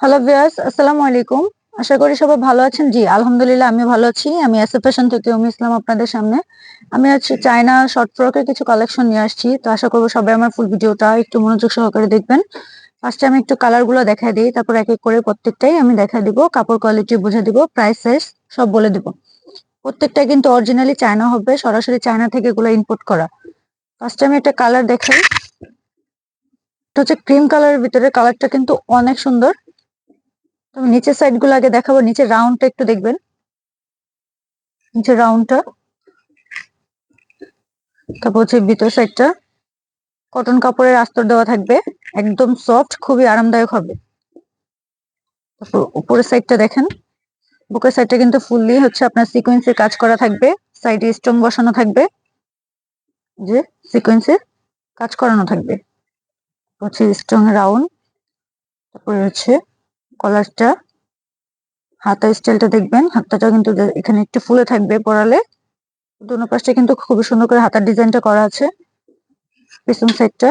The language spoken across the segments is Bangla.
হ্যালো ভিউয়ার্স আসসালামু আলাইকুম আশা করি সবাই ভালো আছেন। জি, আলহামদুলিল্লাহ আমি ভালো আছি। আমি ফ্যাশন থেকে উমি ইসলাম আপনাদের সামনে। আমি আজকে চায়না শর্ট ফ্রকের কিছু কালেকশন নিয়ে আসছি। তো আশা করব সবাই আমার ফুল ভিডিওটা একটু মনোযোগ সহকারে দেখবেন। ফার্স্টে আমি একটু কালারগুলো দেখা দিই। তারপর এক এক করে প্রত্যেকটাই আমি দেখা দিব। কাপড় কোয়ালিটি বুঝে দিব। প্রাইস সাইজ সব বলে দিব। প্রত্যেকটা কিন্তু অরিজিনালি চায়না হবে। সরাসরি চায়না থেকে এগুলো ইম্পোর্ট করা। ফার্স্টে আমি একটা কালার দেখাই। এটা হচ্ছে ক্রিম কালারের ভিতরে কালারটা কিন্তু অনেক সুন্দর। তবে নিচের সাইডগুলো আগে দেখাবো, নিচের রাউন্ডটা একটু দেখবেন। নিচের রাউন্ডটা তারপর হচ্ছে ভিতর সাইডটা কটন কাপড়ের আস্তর দেওয়া থাকবে। একদম সফট খুবই আরামদায়ক হবে। তারপর উপরের সাইডটা দেখেন। বুকের সাইডটা কিন্তু ফুললি হচ্ছে আপনার সিকোয়েন্সের কাজ করা থাকবে। সাইডে স্টোন বসানো থাকবে। যে সিকোয়েন্সের কাজ করানো থাকবে। হচ্ছে স্টোন রাউন্ড তারপরে হচ্ছে কলারটা, হাতা স্টাইলটা দেখবেন। হাতাটা কিন্তু এখানে একটু ফুলে থাকবে পরালে। দুনো পাশটা কিন্তু খুবই সুন্দর করে হাতার ডিজাইনটা করা আছে। পিছন সাইডটা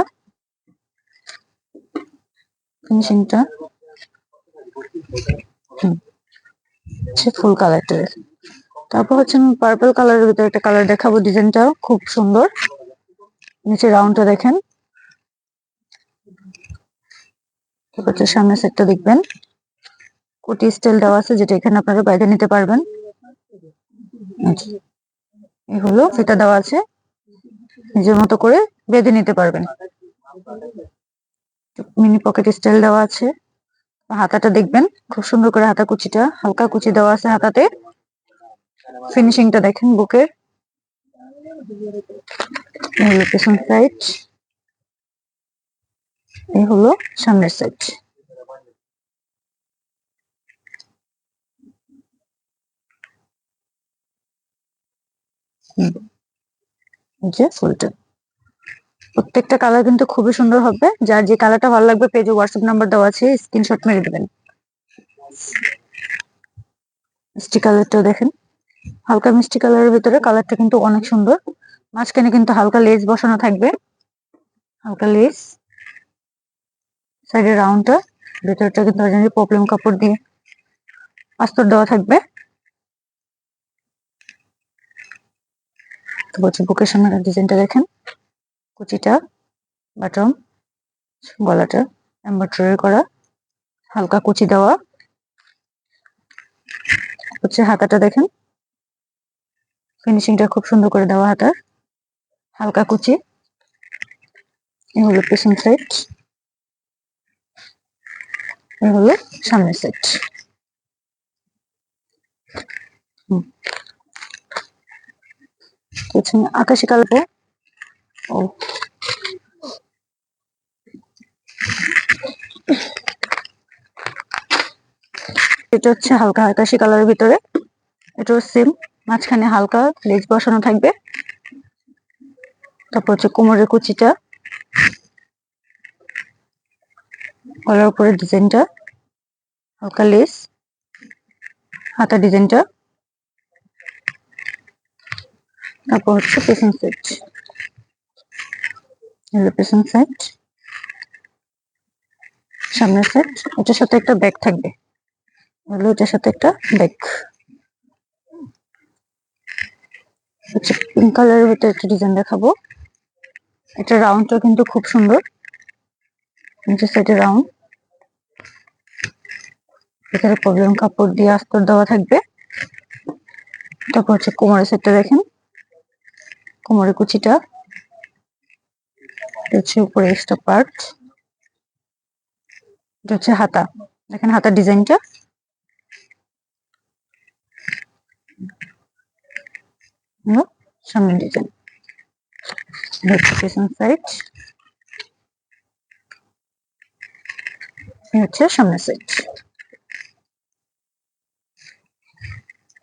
ফিনিশিংটা ফুল কালারটা তারপর হচ্ছে আমি পার্পল কালারের ভিতরে একটা কালার দেখাবো ডিজাইনটা খুব সুন্দর। নিচে রাউন্ডটা দেখেন। সামনের সেটটা দেখবেন। কোটি স্টাইল দেওয়া আছে, যেটা এখানে আপনারা বাইরে নিতে পারবেন। আচ্ছা। এই হলো, সেটা দেওয়া আছে। নিজের মতো করে বেঁধে নিতে পারবেন। মিনি পকেট স্টাইল দেওয়া আছে। হাতাটা দেখবেন, খুব সুন্দর করে হাতা কুচিটা, হালকা কুচি দেওয়া আছে হাতাতে। ফিনিশিংটা দেখেন বুকের। পেছন সাইড এই হলো সামনের সাইড যে ফুলটা প্রত্যেকটা কালার কিন্তু খুবই সুন্দর হবে। যার যে কালারটা ভালো লাগবে পেজে হোয়াটসঅ্যাপ নাম্বার দেওয়া আছে স্ক্রিনশট মেরে দেবেন। মিষ্টি কালারটা দেখেন। হালকা মিষ্টি কালারের ভিতরে কালারটা কিন্তু অনেক সুন্দর। মাঝখানে কিন্তু হালকা লেস বসানো থাকবে। হালকা লেস সাইডের রাউন্ডটা ভেতরটা কিন্তু প্রবলেম কাপড় দিয়ে আস্তর দেওয়া থাকবে। বলছি বুকের সামনে ডিজাইনটা দেখেন। কুচিটা বাটম গলাটা এম্ব্রয়ডারি করা, হালকা কুচি দেওয়া। হচ্ছে হাতাটা দেখেন। ফিনিশিংটা খুব সুন্দর করে দেওয়া হাতার। হালকা কুচি। এই হলো পেছন সাইড এই হলো সামনের সাইড পেছনে আকাশি কালার ও। এটা হচ্ছে হালকা আকাশি কালারের ভিতরে। এটাও সেম মাঝখানে হালকা লেজ বসানো থাকবে। তারপর হচ্ছে কোমরের কুচিটা। গলার উপরে ডিজাইনটা হালকা লেস হাতা ডিজাইনটা তারপর হচ্ছে পেছন সেট পেছন সাইড সামনের সাইড এটার সাথে একটা ব্যাগ থাকবে হলো এটার সাথে একটা ব্যাগ হচ্ছে পিঙ্ক কালারের ভিতরে একটা ডিজাইন দেখাবো এটা রাউন্ডটা কিন্তু খুব সুন্দর নিচের সাইডে রাউন্ড ভিতরে প্রবলেম কাপড় দিয়ে আস্তর দেওয়া থাকবে তারপর হচ্ছে কোমরের সেটটা দেখেন কোমরের কুচিটা। হচ্ছে উপরে এক্সট্রা পার্ট এটা হচ্ছে হাতা। দেখেন হাতার ডিজাইনটা। সামনের ডিজাইন। হচ্ছে হচ্ছে সামনের সাইড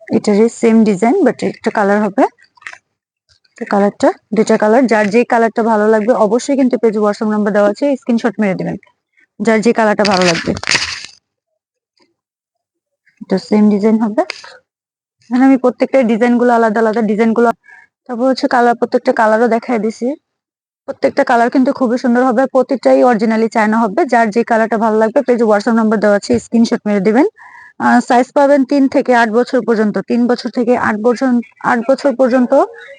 এটারই সেম ডিজাইন বাট একটা কালার হবে। কালারটা দুটা কালার যার যে কালারটা ভালো লাগবে, অবশ্যই কিন্তু পেজ হোয়াটসঅ্যাপ নাম্বার দেওয়া আছে স্ক্রিনশট মেরে দেবেন, যার যে কালারটা ভালো লাগবে। এটা সেম ডিজাইন হবে। এখানে আমি প্রত্যেকটা ডিজাইনগুলো আলাদা আলাদা ডিজাইনগুলো তারপর হচ্ছে কালার প্রত্যেকটা কালারও দেখাই দিছি। প্রত্যেকটা কালার কিন্তু খুবই সুন্দর হবে প্রত্যেকটাই অরিজিনালি চায়না হবে, যার যে কালারটা ভালো লাগবে পেজে হোয়াটসঅ্যাপ নাম্বার দেওয়া আছে স্ক্রিনশট মেরে দিবেন। সাইজ পাবেন তিন থেকে আট বছর পর্যন্ত। তিন বছর থেকে আট বছর আট বছর পর্যন্ত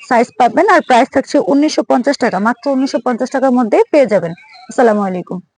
সাইজ পাবেন আর প্রাইস থাকছে উনিশশো পঞ্চাশ টাকা। মাত্র উনিশশো পঞ্চাশ টাকার মধ্যে পেয়ে যাবেন। আসসালামু আলাইকুম।